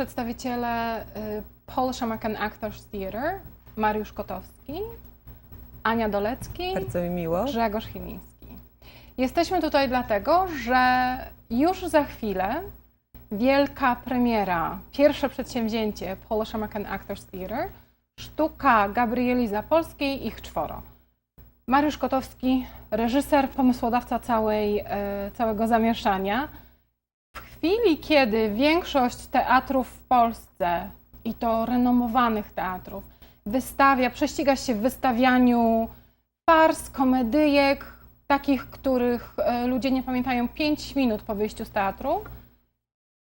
przedstawiciele y, Polish American Actors Theatre, Mariusz Kotowski, Ania Dolecki, Bardzo mi miło. Grzegorz Chiliński. Jesteśmy tutaj dlatego, że już za chwilę wielka premiera, pierwsze przedsięwzięcie Polish American Actors Theatre, sztuka Gabrieli Zapolskiej, ich czworo. Mariusz Kotowski, reżyser, pomysłodawca całej, e, całego zamieszania. Chwili, kiedy większość teatrów w Polsce, i to renomowanych teatrów, wystawia, prześciga się w wystawianiu fars, komedyjek, takich, których e, ludzie nie pamiętają 5 minut po wyjściu z teatru,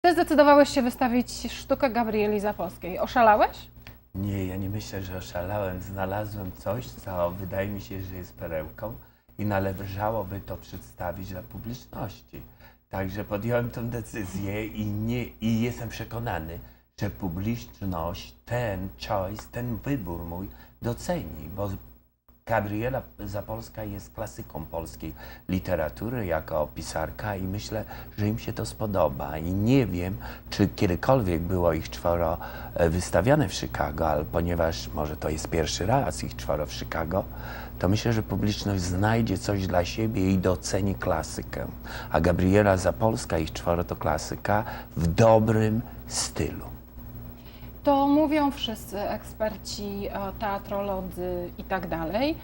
ty zdecydowałeś się wystawić sztukę Gabrieli Zapolskiej. Oszalałeś? Nie, ja nie myślę, że oszalałem. Znalazłem coś, co wydaje mi się, że jest perełką i należałoby to przedstawić dla publiczności. Także podjąłem tę decyzję i, nie, i jestem przekonany, że publiczność ten choice, ten wybór mój doceni, bo Gabriela Zapolska jest klasyką polskiej literatury jako pisarka i myślę, że im się to spodoba. I nie wiem, czy kiedykolwiek było ich czworo e, wystawiane w Chicago, ale ponieważ może to jest pierwszy raz ich czworo w Chicago, to myślę, że publiczność znajdzie coś dla siebie i doceni klasykę. A Gabriela Zapolska, ich czworo to klasyka w dobrym stylu. To mówią wszyscy eksperci, e, teatrolodzy i tak dalej,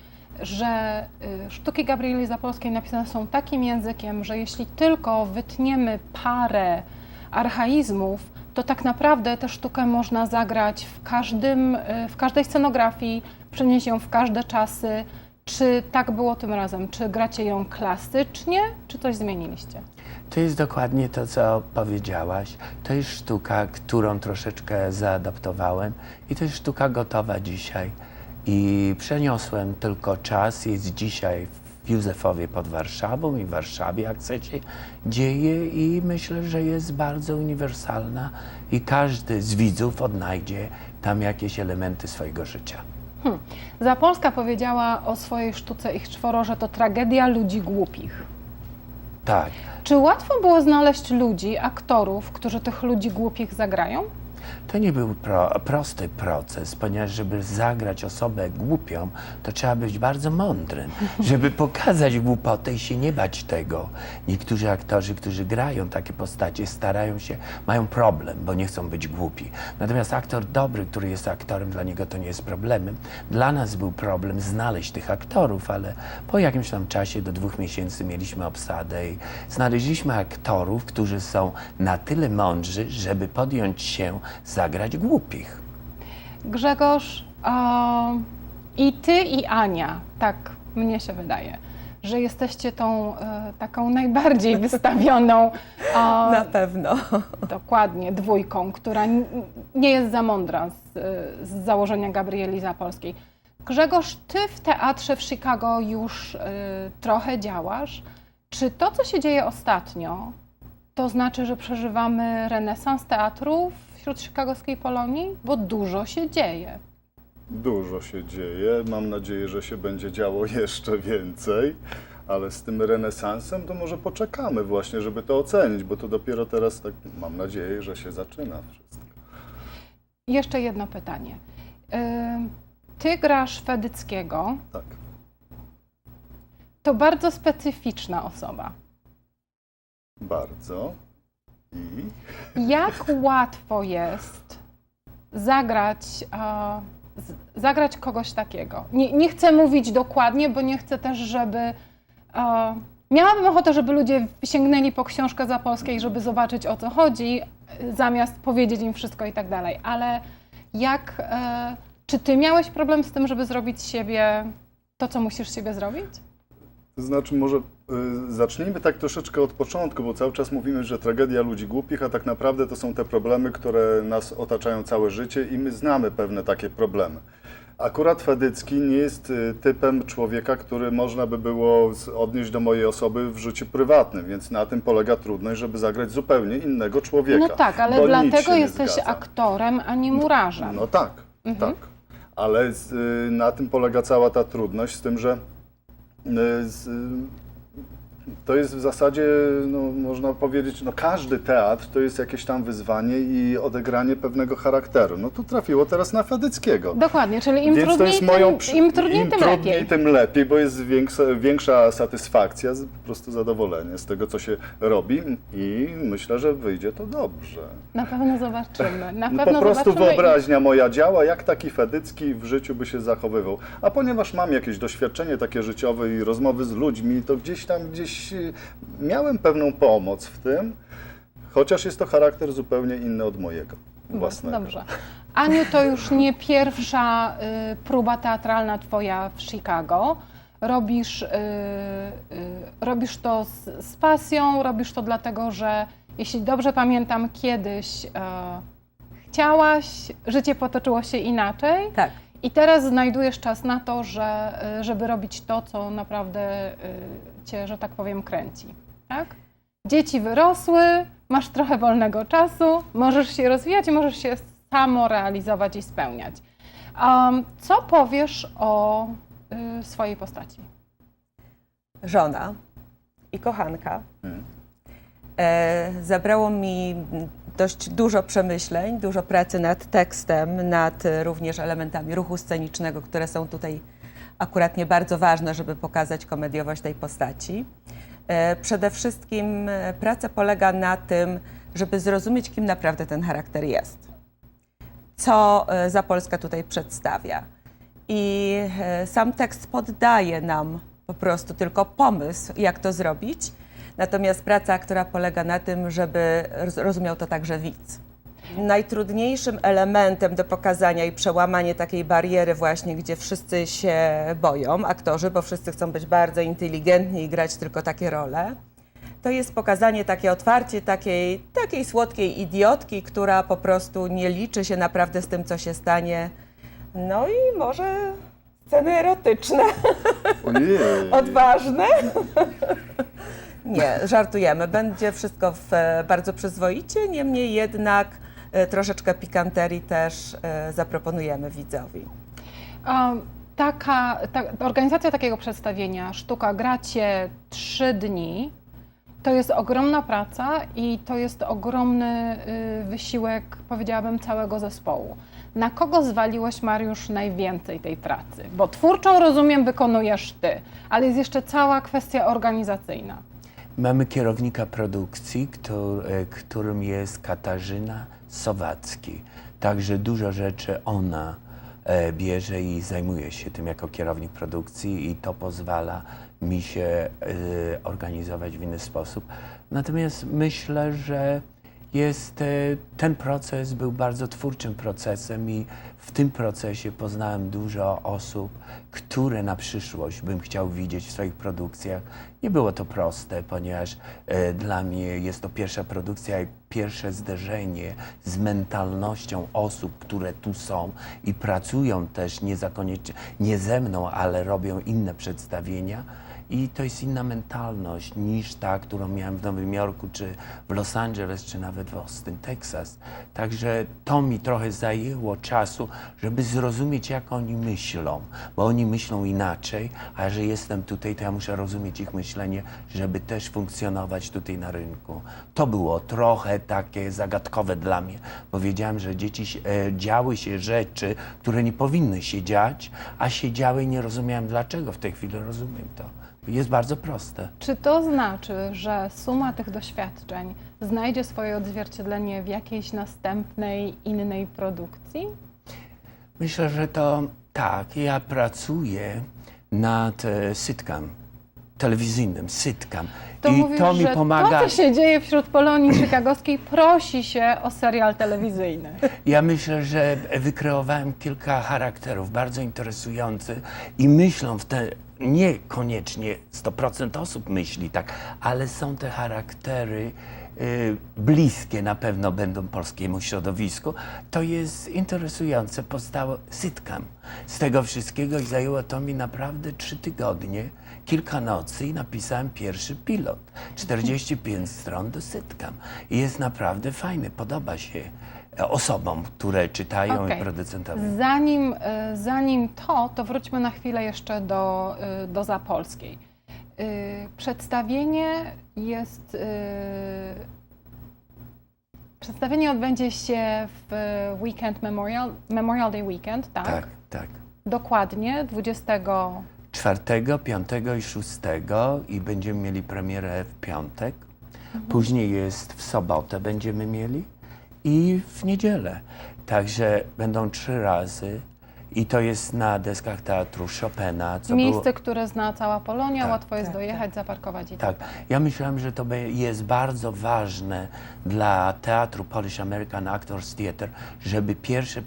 że y, sztuki Gabrieli Zapolskiej napisane są takim językiem, że jeśli tylko wytniemy parę archaizmów, to tak naprawdę tę sztukę można zagrać w, każdym, y, w każdej scenografii, przenieść ją w każde czasy. Czy tak było tym razem? Czy gracie ją klasycznie, czy coś zmieniliście? To jest dokładnie to, co powiedziałaś. To jest sztuka, którą troszeczkę zaadaptowałem i to jest sztuka gotowa dzisiaj. I przeniosłem tylko czas, jest dzisiaj w Józefowie pod Warszawą i w Warszawie, jak chcecie, dzieje i myślę, że jest bardzo uniwersalna i każdy z widzów odnajdzie tam jakieś elementy swojego życia. Zapolska powiedziała o swojej sztuce Ich czworo, że to tragedia ludzi głupich. Tak. Czy łatwo było znaleźć ludzi, aktorów, którzy tych ludzi głupich zagrają? To nie był pro, prosty proces, ponieważ żeby zagrać osobę głupią, to trzeba być bardzo mądrym, żeby pokazać głupotę i się nie bać tego. Niektórzy aktorzy, którzy grają takie postacie, starają się, mają problem, bo nie chcą być głupi. Natomiast aktor dobry, który jest aktorem, dla niego to nie jest problemem. Dla nas był problem znaleźć tych aktorów, ale po jakimś tam czasie, do dwóch miesięcy, mieliśmy obsadę i znaleźliśmy aktorów, którzy są na tyle mądrzy, żeby podjąć się zagrać głupich. Grzegorz o, i ty i Ania, tak mnie się wydaje, że jesteście tą e, taką najbardziej wystawioną o, Na pewno. dokładnie dwójką, która n- nie jest za mądra z, e, z założenia Gabrieli Zapolskiej. Grzegorz, ty w teatrze w Chicago już e, trochę działasz. Czy to, co się dzieje ostatnio, to znaczy, że przeżywamy renesans teatru wśród chicagowskiej Polonii? Bo dużo się dzieje. Dużo się dzieje. Mam nadzieję, że się będzie działo jeszcze więcej. Ale z tym renesansem to może poczekamy właśnie, żeby to ocenić, bo to dopiero teraz tak mam nadzieję, że się zaczyna wszystko. Jeszcze jedno pytanie. Ty grasz Fedyckiego. Tak. To bardzo specyficzna osoba. Bardzo. Jak łatwo jest zagrać, e, zagrać kogoś takiego? Nie, nie chcę mówić dokładnie, bo nie chcę też, żeby. E, miałabym ochotę, żeby ludzie sięgnęli po książkę Zapolskiej, żeby zobaczyć o co chodzi, zamiast powiedzieć im wszystko i tak dalej. Ale jak. E, czy ty miałeś problem z tym, żeby zrobić siebie to, co musisz siebie zrobić? to znaczy może zacznijmy tak troszeczkę od początku, bo cały czas mówimy, że tragedia ludzi głupich, a tak naprawdę to są te problemy, które nas otaczają całe życie i my znamy pewne takie problemy. Akurat Fedycki nie jest y, typem człowieka, który można by było odnieść do mojej osoby w życiu prywatnym, więc na tym polega trudność, żeby zagrać zupełnie innego człowieka. No tak, ale dlatego jesteś aktorem, a nie murarzem. No tak, Mhm. tak. Ale z, y, na tym polega cała ta trudność, z tym, że y, z, Thank you. To jest w zasadzie, no, można powiedzieć, no każdy teatr to jest jakieś tam wyzwanie i odegranie pewnego charakteru. No tu trafiło teraz na Fadyckiego. Dokładnie, czyli im Więc trudniej, to jest moją, tym, im trudniej, im tym trudniej, lepiej. tym lepiej, bo jest większa, większa satysfakcja, po prostu zadowolenie z tego, co się robi i myślę, że wyjdzie to dobrze. Na pewno zobaczymy. Na No, pewno po prostu zobaczymy. wyobraźnia moja działa, jak taki Fedycki w życiu by się zachowywał. A ponieważ mam jakieś doświadczenie takie życiowe i rozmowy z ludźmi, to gdzieś tam gdzieś y, miałem pewną pomoc w tym, chociaż jest to charakter zupełnie inny od mojego własnego. Dobrze. Aniu, to już nie pierwsza y, próba teatralna twoja w Chicago. Robisz, y, y, robisz to z, z pasją, robisz to dlatego, że jeśli dobrze pamiętam, kiedyś y, chciałaś, życie potoczyło się inaczej Tak. i teraz znajdujesz czas na to, że, y, żeby robić to, co naprawdę y, cię, że tak powiem, kręci. Tak? Dzieci wyrosły, masz trochę wolnego czasu, możesz się rozwijać i możesz się samo realizować i spełniać. Um, co powiesz o y, swojej postaci? Żona i kochanka. Mhm. E, zabrało mi dość dużo przemyśleń, dużo pracy nad tekstem, nad e, również elementami ruchu scenicznego, które są tutaj akurat nie bardzo ważne, żeby pokazać komediowość tej postaci. E, przede wszystkim e, praca polega na tym, żeby zrozumieć, kim naprawdę ten charakter jest. Co e, Zapolska tutaj przedstawia. I sam tekst poddaje nam po prostu tylko pomysł, jak to zrobić. Natomiast praca, która polega na tym, żeby roz- rozumiał to także widz. Najtrudniejszym elementem do pokazania i przełamanie takiej bariery właśnie, gdzie wszyscy się boją, aktorzy, bo wszyscy chcą być bardzo inteligentni i grać tylko takie role, to jest pokazanie takie otwarcie takiej, takiej słodkiej idiotki, która po prostu nie liczy się naprawdę z tym, co się stanie. No i może sceny erotyczne, Ojej. odważne. Nie, żartujemy. Będzie wszystko w, bardzo przyzwoicie, niemniej jednak troszeczkę pikanterii też e, zaproponujemy widzowi. Um, taka, ta, organizacja takiego przedstawienia, sztuka, gracie trzy dni, to jest ogromna praca i to jest ogromny y, wysiłek, powiedziałabym, całego zespołu. Na kogo zwaliłeś, Mariusz, najwięcej tej pracy? Bo twórczą, rozumiem, wykonujesz ty, ale jest jeszcze cała kwestia organizacyjna. Mamy kierownika produkcji, e, którym jest Katarzyna Sowacki. Także dużo rzeczy ona e, bierze i zajmuje się tym jako kierownik produkcji i to pozwala mi się e, organizować w inny sposób. Natomiast myślę, że jest, e, ten proces był bardzo twórczym procesem i w tym procesie poznałem dużo osób, które na przyszłość bym chciał widzieć w swoich produkcjach. Nie było to proste, ponieważ e, dla mnie jest to pierwsza produkcja i pierwsze zderzenie z mentalnością osób, które tu są i pracują też nie, nie ze mną, ale robią inne przedstawienia. I to jest inna mentalność niż ta, którą miałem w Nowym Jorku, czy w Los Angeles, czy nawet w Austin, Texas. Także to mi trochę zajęło czasu, żeby zrozumieć, jak oni myślą, bo oni myślą inaczej, a że jestem tutaj, to ja muszę rozumieć ich myślenie, żeby też funkcjonować tutaj na rynku. To było trochę takie zagadkowe dla mnie, bo wiedziałem, że dzieci e, działy się rzeczy, które nie powinny się dziać, a się działy i nie rozumiałem dlaczego. W tej chwili rozumiem to. Jest bardzo proste. Czy to znaczy, że suma tych doświadczeń znajdzie swoje odzwierciedlenie w jakiejś następnej, innej produkcji? Myślę, że to tak. Ja pracuję nad e, sitcom telewizyjnym, sitcom. To I mówisz, to mi że pomaga. to, co się dzieje wśród Polonii chicagowskiej, prosi się o serial telewizyjny. Ja myślę, że wykreowałem kilka charakterów bardzo interesujących i myślą w te. Niekoniecznie 100% osób myśli tak, ale są te charaktery y, bliskie na pewno będą polskiemu środowisku. To jest interesujące. Powstało sitcom z tego wszystkiego i zajęło to mi naprawdę trzy tygodnie, kilka nocy i napisałem pierwszy pilot. 45 stron do sitcom. I jest naprawdę fajny, podoba się osobom, które czytają Okej. i producentowi. Zanim, y, zanim to, to wróćmy na chwilę jeszcze do, y, do Zapolskiej. przedstawienie jest. przedstawienie odbędzie się w weekend Memorial, Memorial Day Weekend, tak? Tak, tak. Dokładnie 20. Czwartego, piątego i szóstego i będziemy mieli premierę w piątek. Później jest w sobotę będziemy mieli i w niedzielę. Także będą trzy razy i to jest na deskach teatru Chopina. Co Miejsce, było... które zna cała Polonia, Tak. łatwo jest Tak, dojechać, zaparkować i Tak, tak. ja myślałem, że to jest bardzo ważne dla teatru Polish American Actors Theatre, żeby pierwsze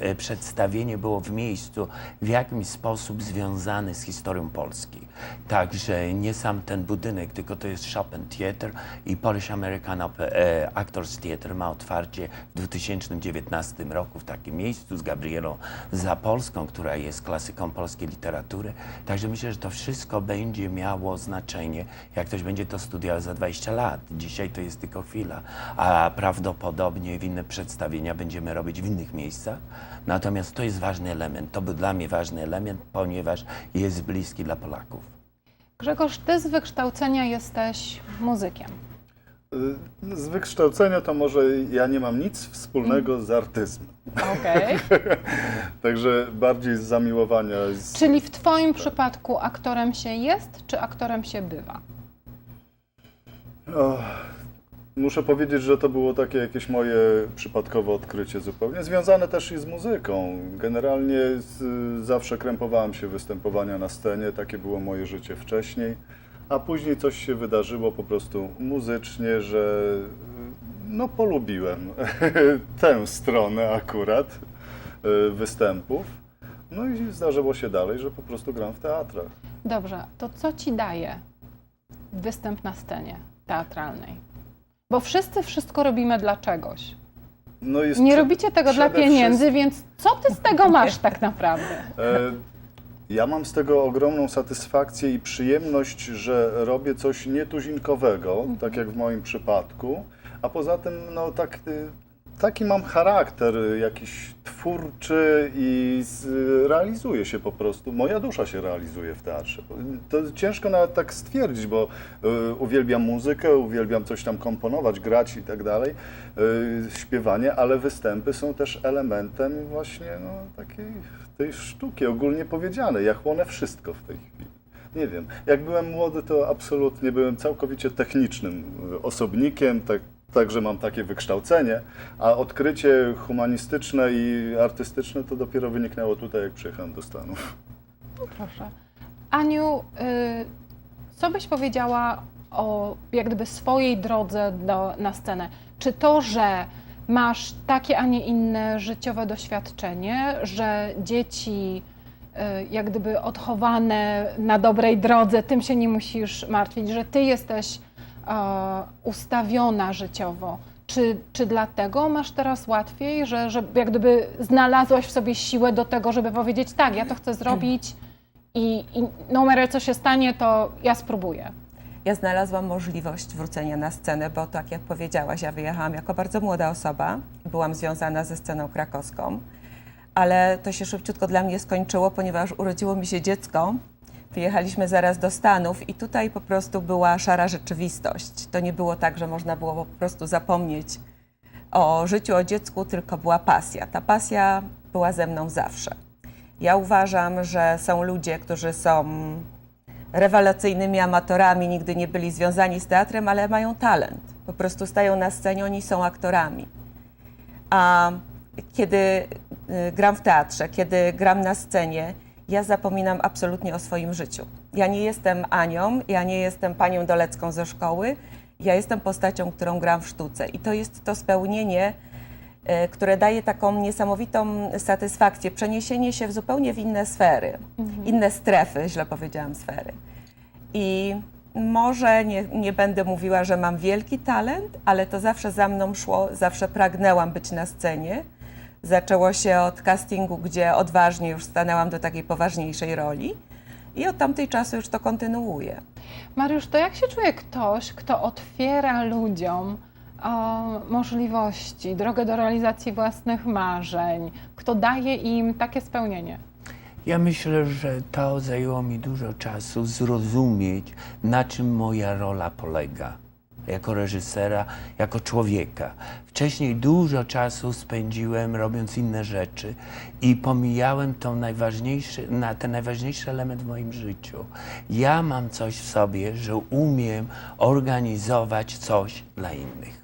e, e, przedstawienie było w miejscu w jakimś sposób związane z historią Polski. Także nie sam ten budynek, tylko to jest Chopin Theatre i Polish American e, Actors Theatre ma otwarcie w 2019 roku w takim miejscu z Gabrielą Zapolską, która jest klasyką polskiej literatury. Także myślę, że to wszystko będzie miało znaczenie, jak ktoś będzie to studiował za 20 lat. Dzisiaj to jest tylko chwila, a prawdopodobnie inne przedstawienia będziemy robić w innych miejscach. Natomiast to jest ważny element. To był dla mnie ważny element, ponieważ jest bliski dla Polaków. Grzegorz, ty z wykształcenia jesteś muzykiem. Y, Z wykształcenia to może ja nie mam nic wspólnego z artyzmem. Okej. Także bardziej z zamiłowania. Z... Czyli w twoim przypadku aktorem się jest, czy aktorem się bywa? O, muszę powiedzieć, że to było takie jakieś moje przypadkowe odkrycie zupełnie, związane też i z muzyką. Generalnie z, zawsze krępowałem się występowania na scenie, takie było moje życie wcześniej, a później coś się wydarzyło po prostu muzycznie, że no polubiłem tę stronę akurat y, występów. No i zdarzyło się dalej, że po prostu gram w teatrach. Dobrze, to co ci daje występ na scenie teatralnej? Bo wszyscy wszystko robimy dla czegoś. No jest Nie robicie tego dla pieniędzy, wszystkim- więc co ty z tego masz tak naprawdę? Ja mam z tego ogromną satysfakcję i przyjemność, że robię coś nietuzinkowego, tak jak w moim przypadku, a poza tym no, tak, y, taki mam charakter y, jakiś twórczy i z, realizuję się po prostu. Moja dusza się realizuje w teatrze. To ciężko nawet tak stwierdzić, bo y, uwielbiam muzykę, uwielbiam coś tam komponować, grać i tak dalej, y, śpiewanie, ale występy są też elementem właśnie no, takiej tej sztuki ogólnie powiedzianej. Ja chłonę wszystko w tej chwili. Nie wiem, jak byłem młody, to absolutnie byłem całkowicie technicznym y, osobnikiem, tak, także mam takie wykształcenie, a odkrycie humanistyczne i artystyczne to dopiero wyniknęło tutaj, jak przyjechałem do Stanów. Proszę. Aniu, y, co byś powiedziała o jak gdyby swojej drodze do, na scenę? Czy to, że masz takie, a nie inne życiowe doświadczenie, że dzieci y, jak gdyby odchowane na dobrej drodze, tym się nie musisz martwić, że ty jesteś ustawiona życiowo. Czy, czy dlatego masz teraz łatwiej, że, że jak gdyby znalazłaś w sobie siłę do tego, żeby powiedzieć tak, ja to chcę zrobić i, i no co się stanie, to ja spróbuję. Ja znalazłam możliwość wrócenia na scenę, bo tak jak powiedziałaś, ja wyjechałam jako bardzo młoda osoba, byłam związana ze sceną krakowską, ale to się szybciutko dla mnie skończyło, ponieważ urodziło mi się dziecko. Wyjechaliśmy zaraz do Stanów i tutaj po prostu była szara rzeczywistość. To nie było tak, że można było po prostu zapomnieć o życiu, o dziecku, tylko była pasja. Ta pasja była ze mną zawsze. Ja uważam, że są ludzie, którzy są rewelacyjnymi amatorami, nigdy nie byli związani z teatrem, ale mają talent. Po prostu stają na scenie, oni są aktorami. A kiedy y, gram w teatrze, kiedy gram na scenie, ja zapominam absolutnie o swoim życiu. Ja nie jestem Anią, ja nie jestem panią Dolecką ze szkoły, ja jestem postacią, którą gram w sztuce. I to jest to spełnienie, y, które daje taką niesamowitą satysfakcję, przeniesienie się w zupełnie w inne sfery, inne strefy, źle powiedziałam sfery. I może nie, nie będę mówiła, że mam wielki talent, ale to zawsze za mną szło, zawsze pragnęłam być na scenie. Zaczęło się od castingu, gdzie odważnie już stanęłam do takiej poważniejszej roli i od tamtej czasu już to kontynuuję. Mariusz, to jak się czuje ktoś, kto otwiera ludziom e, możliwości, drogę do realizacji własnych marzeń, kto daje im takie spełnienie? Ja myślę, że to zajęło mi dużo czasu zrozumieć, na czym moja rola polega. Jako reżysera, jako człowieka. Wcześniej dużo czasu spędziłem robiąc inne rzeczy i pomijałem tą najważniejszy, na, ten najważniejszy element w moim życiu. Ja mam coś w sobie, że umiem organizować coś dla innych.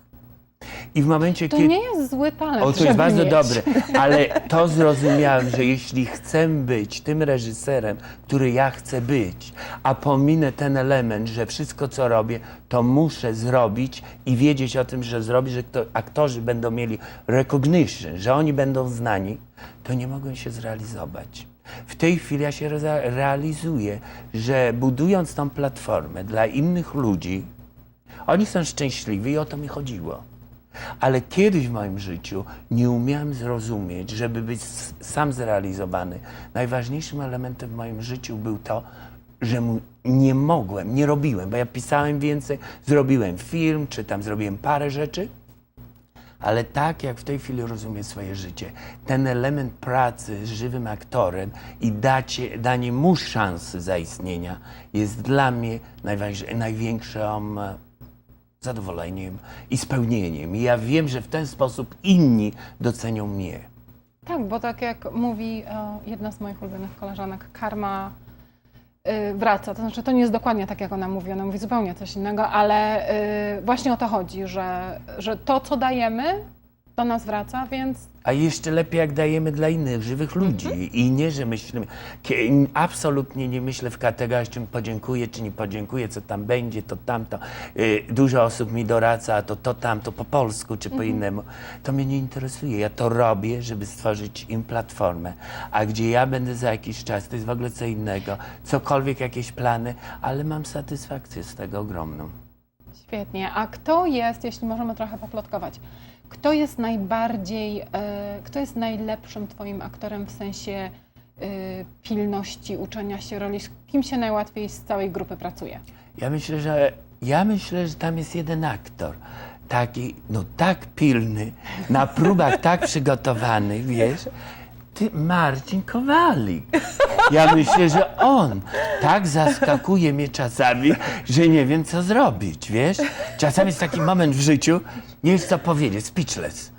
I w momencie, To kiedy. nie jest zły talent. O, to jest bardzo mieć. dobre, ale to zrozumiałem, że jeśli chcę być tym reżyserem, który ja chcę być, a pominę ten element, że wszystko co robię, to muszę zrobić i wiedzieć o tym, że zrobię, że to, aktorzy będą mieli recognition, że oni będą znani, to nie mogę się zrealizować. W tej chwili ja się realizuję, że budując tą platformę dla innych ludzi, oni są szczęśliwi i o to mi chodziło. Ale kiedyś w moim życiu nie umiałem zrozumieć, żeby być sam zrealizowany. Najważniejszym elementem w moim życiu był to, że nie mogłem, nie robiłem, bo ja pisałem więcej, zrobiłem film, czy tam zrobiłem parę rzeczy, ale tak jak w tej chwili rozumiem swoje życie, ten element pracy z żywym aktorem i dacie, danie mu szansy zaistnienia jest dla mnie największą e, zadowoleniem i spełnieniem. I ja wiem, że w ten sposób inni docenią mnie. Tak, bo tak jak mówi e, jedna z moich ulubionych koleżanek, karma y, wraca. To znaczy, to nie jest dokładnie tak, jak ona mówi, ona mówi zupełnie coś innego, ale y, właśnie o to chodzi, że, że to, co dajemy, do nas wraca, więc A jeszcze lepiej, jak dajemy dla innych, żywych ludzi. I nie, że myślimy, absolutnie nie myślę w kategoriach, czym podziękuję, czy nie podziękuję, co tam będzie, to tamto. Y, Dużo osób mi doradza, to to tamto po polsku, czy po innemu. To mnie nie interesuje. Ja to robię, żeby stworzyć im platformę. A gdzie ja będę za jakiś czas, to jest w ogóle co innego. Cokolwiek, jakieś plany, ale mam satysfakcję z tego ogromną. świetnie. A kto jest, jeśli możemy trochę poplotkować, kto jest najbardziej, e, kto jest najlepszym twoim aktorem w sensie e, pilności, uczenia się roli, z kim się najłatwiej z całej grupy pracuje? Ja myślę, że ja myślę, że tam jest jeden aktor. Taki, no tak pilny, na próbach tak przygotowany, wiesz. Ty, Marcin Kowalik. Ja myślę, że on tak zaskakuje mnie czasami, że nie wiem, co zrobić, wiesz. Czasami jest taki moment w życiu, nie wiesz, co powiedzieć, speechless.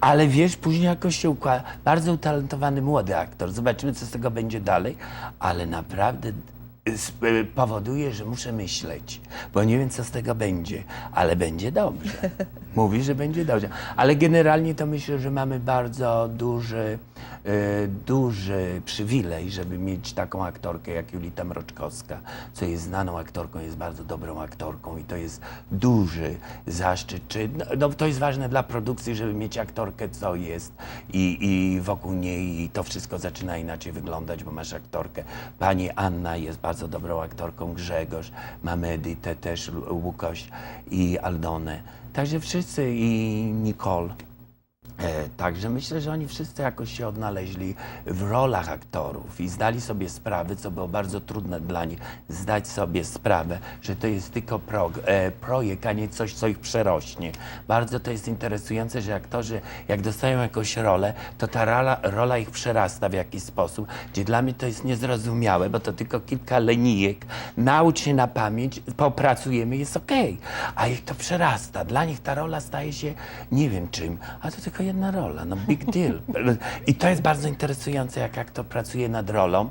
Ale wiesz, później jakoś się układa. Bardzo utalentowany młody aktor. Zobaczymy, co z tego będzie dalej, ale naprawdę powoduje, że muszę myśleć, bo nie wiem, co z tego będzie, ale będzie dobrze. Mówi, że będzie dobrze. Ale generalnie to myślę, że mamy bardzo duży, e, duży przywilej, żeby mieć taką aktorkę jak Julita Mroczkowska, co jest znaną aktorką, jest bardzo dobrą aktorką i to jest duży zaszczyt. Czy, no, no, to jest ważne dla produkcji, żeby mieć aktorkę, co jest i, i wokół niej i to wszystko zaczyna inaczej wyglądać, bo masz aktorkę. Pani Anna jest bardzo dobrą aktorką, Grzegorz, mamy Edytę też, Łukoś i Aldonę. Także wszyscy i Nicole. E, Także myślę, że oni wszyscy jakoś się odnaleźli w rolach aktorów i zdali sobie sprawę, co było bardzo trudne dla nich, zdać sobie sprawę, że to jest tylko prog, e, projekt, a nie coś, co ich przerośnie. Bardzo to jest interesujące, że aktorzy, jak dostają jakąś rolę, to ta rola, rola ich przerasta w jakiś sposób, gdzie dla mnie to jest niezrozumiałe, bo to tylko kilka linijek, naucz się na pamięć, popracujemy, jest okej, a ich to przerasta. Dla nich ta rola staje się nie wiem czym, a to tylko jedna rola, no big deal. I to jest bardzo interesujące, jak aktor pracuje nad rolą.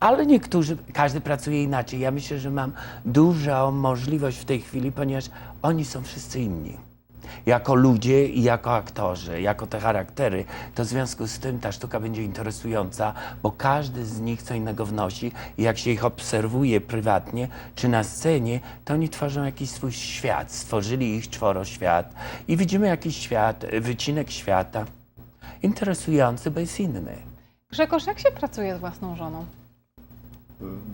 Ale niektórzy, każdy pracuje inaczej. Ja myślę, że mam dużą możliwość w tej chwili, ponieważ oni są wszyscy inni. Jako ludzie i jako aktorzy, jako te charaktery, to w związku z tym ta sztuka będzie interesująca, bo każdy z nich co innego wnosi i jak się ich obserwuje prywatnie czy na scenie, to oni tworzą jakiś swój świat. Stworzyli ich czworo świat i widzimy jakiś świat, wycinek świata. Interesujący, bo jest inny. Grzegorz, jak się pracuje z własną żoną?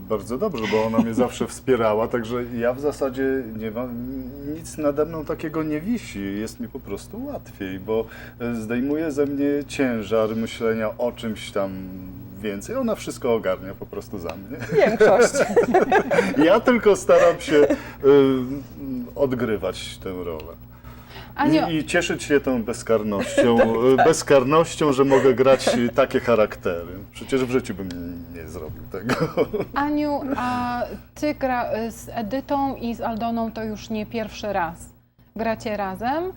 Bardzo dobrze, bo ona mnie zawsze wspierała, także ja w zasadzie nie mam, nic nade mną takiego nie wisi. Jest mi po prostu łatwiej, bo e, zdejmuje ze mnie ciężar myślenia o czymś tam więcej. Ona wszystko ogarnia po prostu za mnie. Większość. Ja tylko staram się y, odgrywać tę rolę. Aniu, I, I cieszyć się tą bezkarnością, e, bezkarnością, że mogę grać takie charaktery. Przecież w życiu bym nie zrobił tego. Aniu, a ty gra z Edytą i z Aldoną to już nie pierwszy raz. Gracie razem,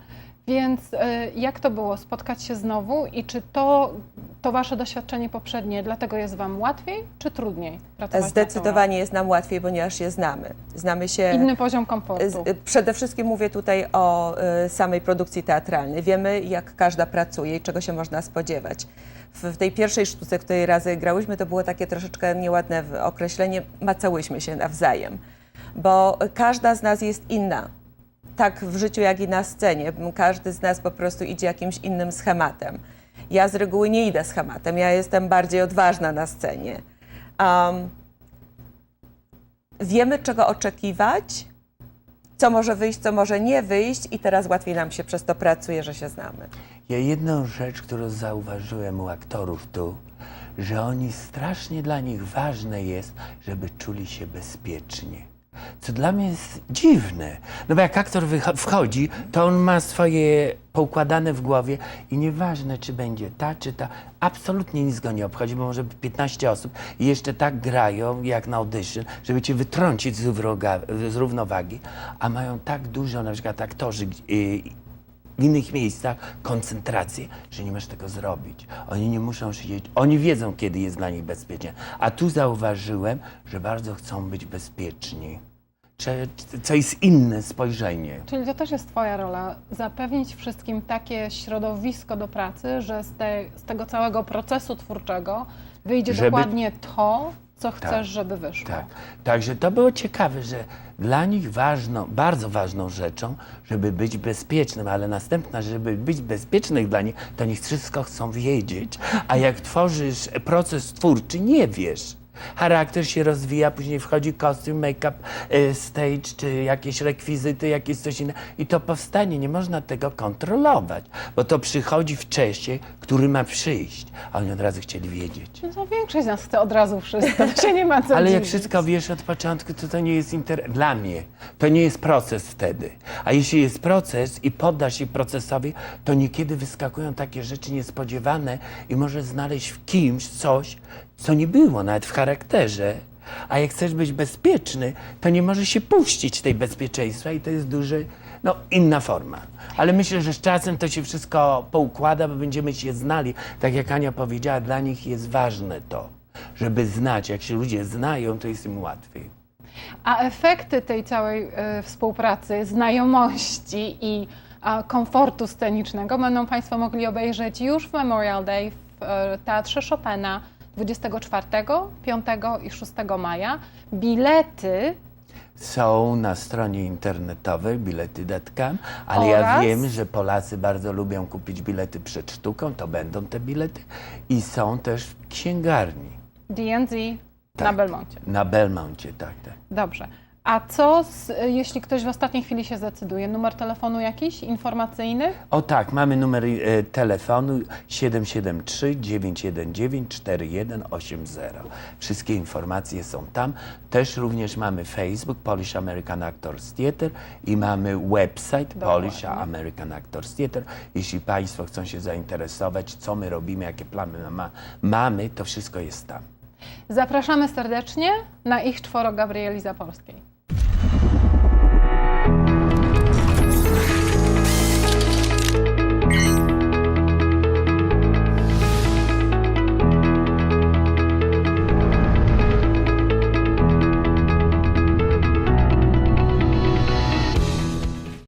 więc y, jak to było spotkać się znowu i czy to, to wasze doświadczenie poprzednie, dlatego jest wam łatwiej czy trudniej pracować Zdecydowanie jest nam łatwiej, ponieważ je znamy. Znamy się. Inny poziom komfortu. Z- Przede wszystkim mówię tutaj o y, samej produkcji teatralnej. Wiemy, jak każda pracuje i czego się można spodziewać. W, tej pierwszej sztuce, której razy grałyśmy, to było takie troszeczkę nieładne określenie, macałyśmy się nawzajem, bo każda z nas jest inna. Tak w życiu, jak i na scenie. Każdy z nas po prostu idzie jakimś innym schematem. Ja z reguły nie idę schematem, ja jestem bardziej odważna na scenie. Um, wiemy, czego oczekiwać, co może wyjść, co może nie wyjść, i teraz łatwiej nam się przez to pracuje, że się znamy. Ja jedną rzecz, którą zauważyłem u aktorów tu, że oni strasznie dla nich ważne jest, żeby czuli się bezpiecznie. Co dla mnie jest dziwne. No bo jak aktor wchodzi, to on ma swoje poukładane w głowie i nieważne, czy będzie ta, czy ta, absolutnie nic go nie obchodzi, bo może być 15 osób i jeszcze tak grają, jak na audition, żeby cię wytrącić z, z równowagi, a mają tak dużo, na przykład aktorzy, w innych miejscach koncentrację, że nie możesz tego zrobić. Oni nie muszą siedzieć, oni wiedzą, kiedy jest dla nich bezpiecznie. A tu zauważyłem, że bardzo chcą być bezpieczni. Cze- Co jest inne spojrzenie. Czyli to też jest Twoja rola, zapewnić wszystkim takie środowisko do pracy, że z, tej, z tego całego procesu twórczego wyjdzie Żeby- dokładnie to, co chcesz, żeby wyszło. Tak. Także to było ciekawe, że dla nich ważną, bardzo ważną rzeczą, żeby być bezpiecznym, ale następna, żeby być bezpiecznych dla nich, to oni wszystko chcą wiedzieć. A jak tworzysz proces twórczy, nie wiesz. Charakter się rozwija, później wchodzi kostium, make-up, y, stage, czy jakieś rekwizyty, jakieś coś innego. I to powstanie, nie można tego kontrolować, bo to przychodzi w czasie, który ma przyjść. A oni od razu chcieli wiedzieć. No to większość z nas chce od razu wszystko, to się nie ma co Ale jak dziwić. wszystko wiesz od początku, to to nie jest inter... Dla mnie to nie jest proces wtedy. A jeśli jest proces i poddasz się procesowi, to niekiedy wyskakują takie rzeczy niespodziewane i możesz znaleźć w kimś coś, co nie było nawet w charakterze. A jak chcesz być bezpieczny, to nie możesz się puścić tej bezpieczeństwa i to jest duży, no inna forma. Ale myślę, że z czasem to się wszystko poukłada, bo będziemy się znali. Tak jak Ania powiedziała, dla nich jest ważne to żeby znać. Jak się ludzie znają, to jest im łatwiej. A efekty tej całej e, współpracy, znajomości i komfortu scenicznego będą Państwo mogli obejrzeć już w Memorial Day w e, Teatrze Chopina 24, 5 i 6 maja. Bilety Są na stronie internetowej bilety.com, ale ja Oraz? wiem, że Polacy bardzo lubią kupić bilety przed sztuką, to będą te bilety i są też w księgarni na Tak. Belmoncie. na Belmoncie, tak, tak. Dobrze. A co, z, jeśli ktoś w ostatniej chwili się zdecyduje? Numer telefonu jakiś informacyjny? O tak, mamy numer e, telefonu 773 919 4180. Wszystkie informacje są tam. Też również mamy Facebook Polish American Actors Theatre i mamy website Dokładnie. Polish American Actors Theatre. Jeśli Państwo chcą się zainteresować, co my robimy, jakie plany ma, mamy, to wszystko jest tam. Zapraszamy serdecznie na ich czworo Gabrieli Zapolskiej.